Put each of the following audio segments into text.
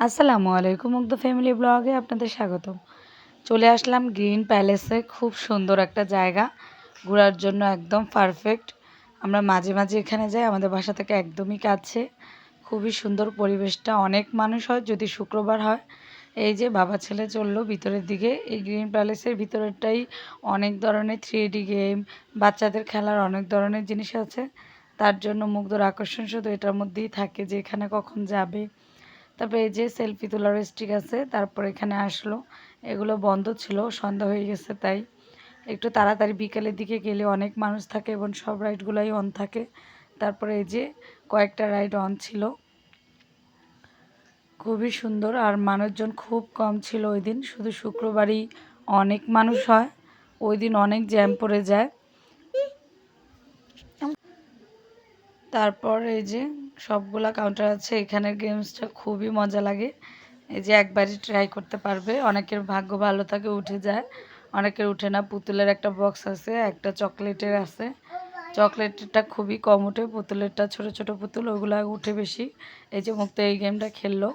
আসসালামু আলাইকুম মুগ্ধ ফ্যামিলি ব্লগে আপনাদের স্বাগতম। চলে আসলাম গ্রিন প্যালেসে, খুব সুন্দর একটা জায়গা, ঘোরার জন্য একদম পারফেক্ট। আমরা মাঝে মাঝে এখানে যাই, আমাদের বাসা থেকে একদমই কাছে। খুবই সুন্দর পরিবেশটা, অনেক মানুষ হয়, যদি শুক্রবার হয়। এই যে বাবা ছেলে চলল ভিতরের দিকে, এই গ্রিন প্যালেসের ভিতরেরটাই অনেক ধরনের থ্রি গেম, বাচ্চাদের খেলার অনেক ধরনের জিনিস আছে। তার জন্য মুগ্ধর আকর্ষণ শুধু এটার মধ্যেই থাকে যে এখানে কখন যাবে। তারপরে এই যে সেলফি তোলার স্টিক আছে, তারপর এখানে আসলো। এগুলো বন্ধ ছিল, সন্ধ্যা হয়ে গেছে তাই। একটু তাড়াতাড়ি বিকেলের দিকে গেলে অনেক মানুষ থাকে এবং সব রাইডগুলোই অন থাকে। তারপরে এই যে কয়েকটা রাইড অন ছিল। খুবই সুন্দর আর মানুষজন খুব কম ছিল ওই দিন। শুধু শুক্রবারই অনেক মানুষ হয়। ওই দিন অনেক জ্যাম পড়ে যায়। তারপর এই যে সবগুলা কাউন্টার আছে, এখানের গেমসটা খুবই মজা লাগে। এই যে একবারই ট্রাই করতে পারবে, অনেকের ভাগ্য ভালো থাকে, উঠে যায়। অনেকের উঠে না, পুতুলের একটা বক্স আছে, একটা চকলেটের আছে। চকলেটটা খুবই কম উঠে পুতুলেরটা ছোট ছোট পুতুল, ওগুলো উঠে বেশি। এই যে মুক্ত এই গেমটা খেললো।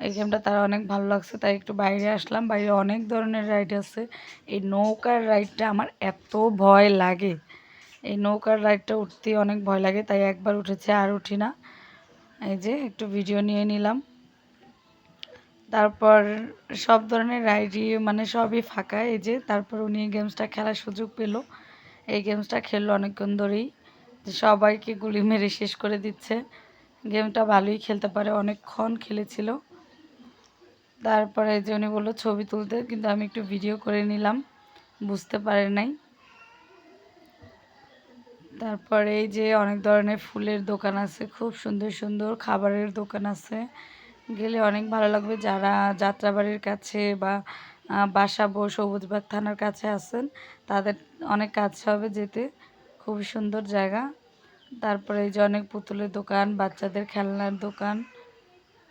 এই গেমটা তার অনেক ভালো লাগছে, তাই একটু বাইরে আসলাম। বাইরে অনেক ধরনের রাইড আছে। এই নৌকার রাইডটা আমার এত ভয় লাগে। এই নৌকার রাইডটা উঠতে অনেক ভয় লাগে, তাই একবার উঠেছে আর উঠি না। এই যে একটু ভিডিও নিয়ে নিলাম। তারপর সব ধরনের রাইডই মানে সবই ফাঁকা, এই যে তারপর উনি গেমসটা খেলার সুযোগ পেল। এই গেমসটা খেললো অনেকক্ষণ ধরেই। সবাইকে গুলি মেরে শেষ করে দিচ্ছে। গেমটা ভালোই খেলতে পারে, অনেকক্ষণ খেলেছিল। তারপরে যে উনি বলল, ছবি তুলতে। কিন্তু আমি একটু ভিডিও করে নিলাম। বুঝতে পারে নাই। তারপরে এই যে অনেক ধরনের ফুলের দোকান আছে, খুব সুন্দর সুন্দর খাবারের দোকান আছে। গেলে অনেক ভালো লাগবে যারা যাত্রাবাড়ির কাছে বা বাসাবো সবুজবাগ থানার কাছে আছেন, তাদের অনেক কাছে হবে যেতে। খুবই সুন্দর জায়গা। তারপরে এই যে অনেক পুতুলের দোকান, বাচ্চাদের খেলনার দোকান,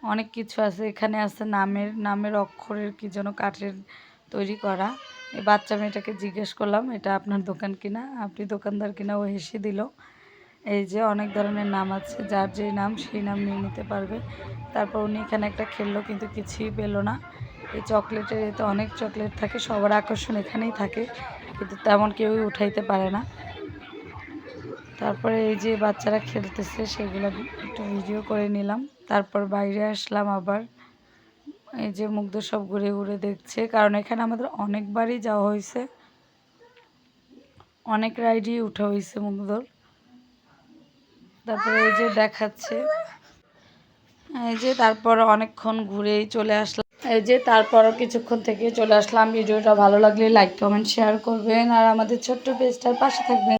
অনেক কিছু আছে। এখানে আছে নামের নামের অক্ষরের কি যেন কাঠের তৈরি করা। এই বাচ্চা মেয়েটাকে জিজ্ঞেস করলাম, এটা আপনার দোকান কিনা? আপনি দোকানদার কিনা? ও হেসে দিল, এই যে অনেক ধরনের নাম আছে, যার যে নাম সেই নাম নিয়ে নিতে পারবে। তারপর উনি এখানে একটা খেললো, কিন্তু কিছুই পেল না। এই চকলেটের এতে অনেক চকলেট থাকে, সবার আকর্ষণ এখানেই থাকে, কিন্তু তেমন কেউই উঠাইতে পারে না। তারপরে এই যে বাচ্চারা খেলতেছে, সেগুলো একটু ভিডিও করে নিলাম। তারপর বাইরে আসলাম আবার। এই যে মুগ্ধ সব ঘুরে ঘুরে দেখছে। কারণ এখানে আমাদের অনেকবারই যাওয়া হয়েছে। অনেক রাইডই উঠা হয়েছে মুগ্ধর। তারপরে এই যে দেখাচ্ছে। এই যে তারপর অনেকক্ষণ ঘুরেই চলে আসলাম। এই যে তারপরও কিছুক্ষণ থেকে চলে আসলাম। ভিডিওটা ভালো লাগলে লাইক কমেন্ট শেয়ার করবেন। আর আমাদের ছোট্ট পেজটার পাশে থাকবেন।